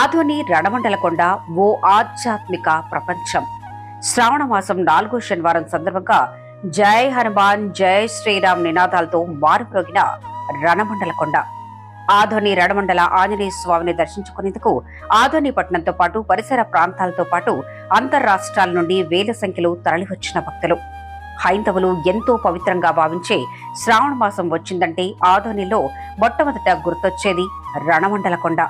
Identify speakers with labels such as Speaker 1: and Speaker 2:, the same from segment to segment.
Speaker 1: ఆధుని రణమండలకొండ ఓ ఆధ్యాత్మిక ప్రపంచం. శ్రావణ మాసం నాలుగో శనివారం సందర్భంగా జై హనుమాన్ జై శ్రీరామ్ నినాదాలతో మారుమ్రోగిన రణమండలకొండ. ఆధోని రణమండల ఆంజనేయ స్వామిని దర్శించుకునేందుకు ఆధోని పట్టణంతో పాటు పరిసర ప్రాంతాలతో పాటు అంతర్రాష్ట్రాల నుండి వేల సంఖ్యలో తరలివచ్చిన భక్తులు. హైందవులు ఎంతో పవిత్రంగా భావించే శ్రావణ మాసం వచ్చిందంటే ఆధోనిలో మొట్టమొదట గుర్తొచ్చేది రణమండలకొండ.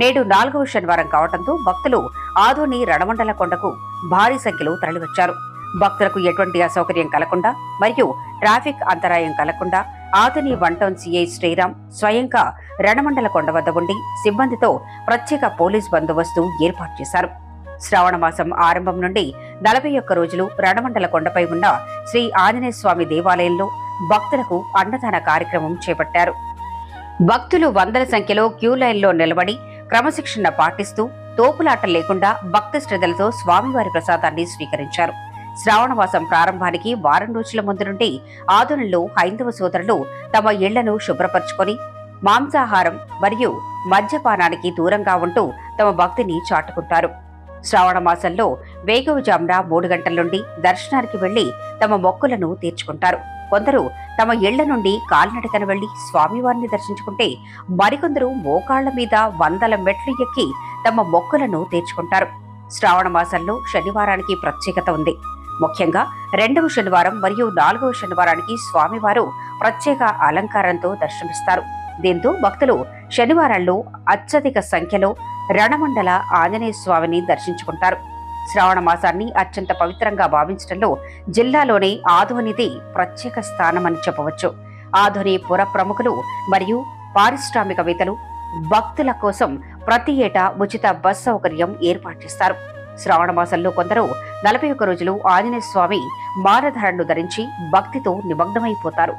Speaker 1: నేడు నాలుగవ శనివారం కావడంతో భక్తులు ఆదోని రణమండల కొండకు భారీ సంఖ్యలో తరలివచ్చారు. భక్తులకు ఎటువంటి అసౌకర్యం కలగకుండా మరియు ట్రాఫిక్ అంతరాయం కలగకుండా Adoni one town CI Sriram స్వయంగా రణమండల కొండ వద్ద ఉండి సిబ్బందితో ప్రత్యేక పోలీస్ బందోబస్తు ఏర్పాటు చేశారు. శ్రావణ మాసం ఆరంభం నుండి నలభై ఒక్క రోజులు రణమండల కొండపై ఉన్న శ్రీ ఆంజనేయ స్వామి దేవాలయంలో భక్తులకు అన్నదాన కార్యక్రమం చేపట్టారు. భక్తులు వందల సంఖ్యలో క్యూ లైన్లో నిలబడి క్రమశిక్షణ పాటిస్తూ తోపులాట లేకుండా భక్తి శ్రద్ధలతో స్వామివారి ప్రసాదాన్ని స్వీకరించారు. శ్రావణమాసం ప్రారంభానికి వారం రోజుల ముందు నుండి ఆదునంలో హైందవ సోదరులు తమ ఇళ్ళను శుభ్రపరచుకొని మాంసాహారం మరియు మద్యపానానికి దూరంగా ఉంటూ తమ భక్తిని చాటుకుంటారు. శ్రావణ మాసంలో వేగవజామున మూడు గంటల నుండి దర్శనానికి వెళ్ళి తమ మొక్కులను తీర్చుకుంటారు. కొందరు తమ ఇళ్ళ నుండి కాలినడకన వెళ్ళి స్వామివారిని దర్శించుకుంటే మరికొందరు మోకాళ్ళ మీద వందల మెట్లు ఎక్కి తమ మొక్కులను తీర్చుకుంటారు. శ్రావణ మాసంలో శనివారానికి ప్రత్యేకత ఉంది. ముఖ్యంగా రెండవ శనివారం మరియు నాలుగవ శనివారానికి స్వామివారు ప్రత్యేక అలంకారంతో దర్శనమిస్తారు. దీంతో భక్తులు శనివారాల్లో అత్యధిక సంఖ్యలో రణమండల ఆంజనేయ స్వామిని దర్శించుకుంటారు. శ్రావణ మాసాన్ని అత్యంత పవిత్రంగా భావించడంలో జిల్లాలోనే ఆధునిది ప్రత్యేక స్థానమని చెప్పవచ్చు. ఆధుని పుర ప్రముఖులు మరియు పారిశ్రామికవేత్తలు భక్తుల కోసం ప్రతి ఏటా ఉచిత బస్ సౌకర్యం ఏర్పాటు చేస్తారు. శ్రావణ మాసంలో కొందరు నలభై ఒక్క రోజులు ఆంజనేయ స్వామి ధరించి భక్తితో నిమగ్నమైపోతారు.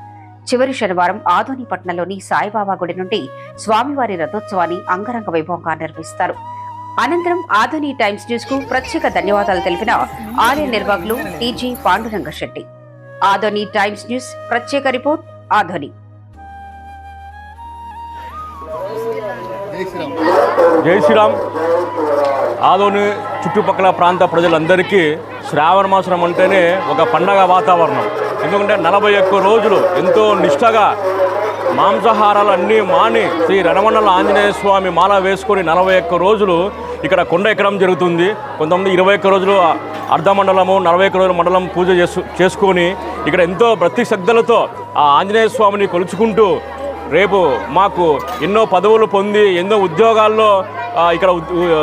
Speaker 1: చివరి శనివారం ఆధోని పట్టణంలోని సాయిబాబా గుడి నుండి స్వామివారి రథోత్సవాన్ని అంగరంగ వైభవంగా నిర్వహిస్తారు. అనంతరం ఆధుని టైమ్స్ న్యూస్కు ప్రత్యేక ధన్యవాదాలు తెలిపిన ఆలయ నిర్వాహకులు TG Panduranga Shetty. Adoni times news ప్రత్యేక రిపోర్ట్ ఆధోని.
Speaker 2: జై శ్రీరామ్. ఆదోని చుట్టుపక్కల ప్రాంత ప్రజలందరికీ శ్రావణ మాసం అంటేనే ఒక పండగ వాతావరణం. ఎందుకంటే నలభై ఒక్క రోజులు ఎంతో నిష్టగా మాంసాహారాలు అన్నీ మాని శ్రీ రణమండల ఆంజనేయ స్వామి మాల వేసుకొని నలభై ఒక్క రోజులు ఇక్కడ కొండ ఎక్కడం జరుగుతుంది. కొంతమంది ఇరవై ఒక్క రోజులు అర్ధమండలము నలభై ఒక్క రోజుల మండలం పూజ చేసు చేసుకొని ఇక్కడ ఎంతో భక్తి శ్రద్ధలతో ఆ ఆంజనేయ స్వామిని కొలుచుకుంటూ రేపు మాకు ఎన్నో పదవులు పొంది ఎన్నో ఉద్యోగాల్లో ఇక్కడ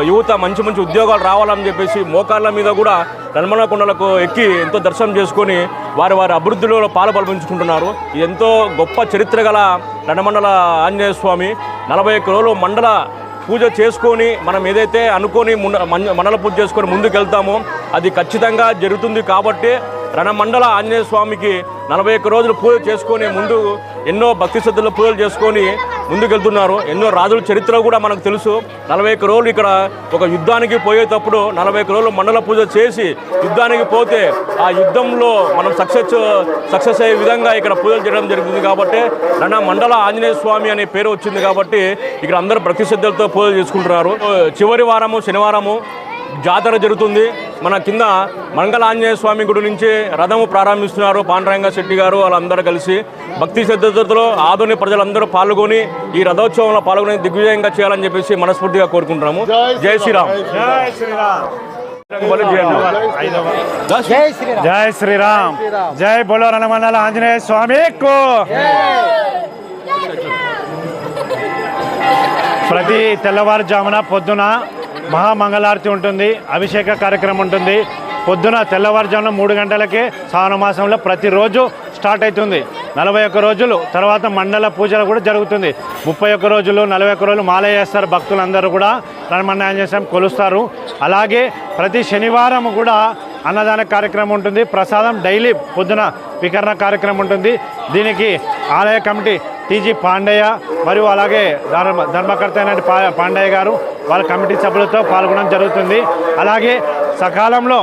Speaker 2: యువత మంచి మంచి ఉద్యోగాలు రావాలని చెప్పేసి మోకాళ్ళ మీద కూడా రణమల కొండలకు ఎక్కి ఎంతో దర్శనం చేసుకొని వారి వారి అభివృద్ధిలో పాలుపల్పించుకుంటున్నారు ఇది ఎంతో గొప్ప చరిత్ర గల రణమండల ఆంజనేయ స్వామి నలభై ఒక్క రోజులు మండల పూజ చేసుకొని మనం ఏదైతే అనుకొని ముండ- మం- మండల పూజ చేసుకొని ముందుకెళ్తామో అది ఖచ్చితంగా జరుగుతుంది కాబట్టి రణమండల ఆంజనేయ స్వామికి నలభై ఒక్క రోజులు పూజ చేసుకొని ముందు ఎన్నో భక్తి శ్రద్ధలు పూజలు చేసుకొని ముందుకెళ్తున్నారు. ఎన్నో రాజుల చరిత్ర కూడా మనకు తెలుసు. నలభై ఒక్క రోజులు ఇక్కడ ఒక యుద్ధానికి పోయేటప్పుడు నలభై ఒక్క రోజులు మండల పూజ చేసి యుద్ధానికి పోతే ఆ యుద్ధంలో మనం సక్సెస్ సక్సెస్ అయ్యే విధంగా ఇక్కడ పూజలు చేయడం జరుగుతుంది కాబట్టి నన్న మండల ఆంజనేయ స్వామి అనే పేరు వచ్చింది కాబట్టి ఇక్కడ అందరూ ప్రతిశ్రద్ధలతో పూజలు చేసుకుంటున్నారు. చివరి వారము శనివారము జాతర జరుగుతుంది. మన కింద మంగళ ఆంజనేయ స్వామి గుడి నుంచి రథము ప్రారంభిస్తున్నారు. పాండరంగ శెట్టి గారు వాళ్ళందరూ కలిసి భక్తి శ్రద్ధలతో ఆధునిక ప్రజలందరూ పాల్గొని ఈ రథోత్సవంలో పాల్గొని దిగ్విజయంగా చేయాలని చెప్పేసి మనస్ఫూర్తిగా కోరుకుంటున్నాము. జై శ్రీరామ్.
Speaker 3: జై శ్రీరామ్. జై బోలో రణమండల ఆంజనేయ స్వామి కో ప్రతి తెల్లవారుజామున పొద్దున మహామంగళారతి ఉంటుంది అభిషేక కార్యక్రమం ఉంటుంది. పొద్దున తెల్లవారుజామున మూడు గంటలకే శ్రావణ మాసంలో ప్రతిరోజు స్టార్ట్ అవుతుంది. నలభై ఒక్క రోజులు తర్వాత మండల పూజలు కూడా జరుగుతుంది. ముప్పై ఒక్క రోజులు నలభై ఒక్క రోజులు మాల చేస్తారు భక్తులందరూ కూడా రణమండ కొలుస్తారు. అలాగే ప్రతి శనివారం కూడా అన్నదాన కార్యక్రమం ఉంటుంది. ప్రసాదం డైలీ పొద్దున వికరణ కార్యక్రమం ఉంటుంది. దీనికి ఆలయ కమిటీ టీజీ పాండయ్య మరియు అలాగే ధర్మ ధర్మకర్త అయినటువంటి పా పాండయ్య గారు వాళ్ళ కమిటీ సభ్యులతో పాల్గొనడం జరుగుతుంది. అలాగే సకాలంలో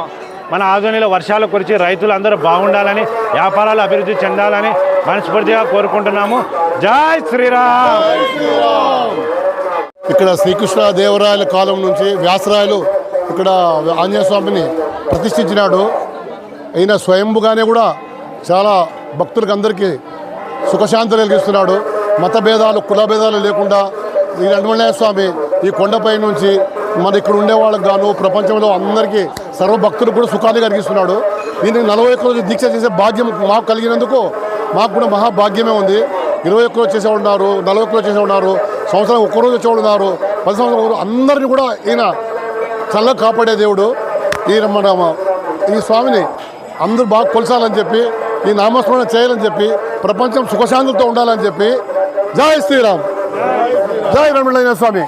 Speaker 3: మన ఆధ్వర్యంలో వర్షాలు కురిచి రైతులు అందరూ బాగుండాలని వ్యాపారాలు అభివృద్ధి చెందాలని మనస్ఫూర్తిగా కోరుకుంటున్నాము. జై శ్రీరామ్!
Speaker 4: ఇక్కడ శ్రీకృష్ణ దేవరాయల కాలం నుంచి వ్యాసరాయలు ఇక్కడ ఆంజనేయ స్వామిని ప్రతిష్ఠించినాడు. ఈయన స్వయంభుగానే కూడా చాలా భక్తులకు అందరికీ సుఖశాంతులు కలిగిస్తున్నాడు. మత భేదాలు కుల భేదాలు లేకుండా ఈ రంగమణయ్య స్వామి ఈ కొండపై నుంచి మన ఇక్కడ ఉండే వాళ్ళకి గాను ప్రపంచంలో అందరికీ సర్వ భక్తులకు కూడా సుఖాన్ని కలిగిస్తున్నాడు. దీనికి నలభై ఒక్క రోజు దీక్ష చేసే భాగ్యం మాకు కలిగినందుకు మాకు కూడా మహాభాగ్యమే ఉంది. ఇరవై ఒక్క రోజు చేసే ఉన్నారు నలభై ఒక్క రోజు చేసే ఉన్నారు సంవత్సరం ఒక్క రోజు వచ్చే ఉన్నారు పది సంవత్సరాలు అందరిని కూడా ఈయన చల్లగా కాపాడే దేవుడు. ఈయన మన ఈ స్వామిని అందరూ బాగా కొలసాలని చెప్పి ఈ నామస్మరణ చేయాలని చెప్పి ప్రపంచం సుఖశాంతులతో ఉండాలని చెప్పి. జై శ్రీరామ్. జై రమణ స్వామి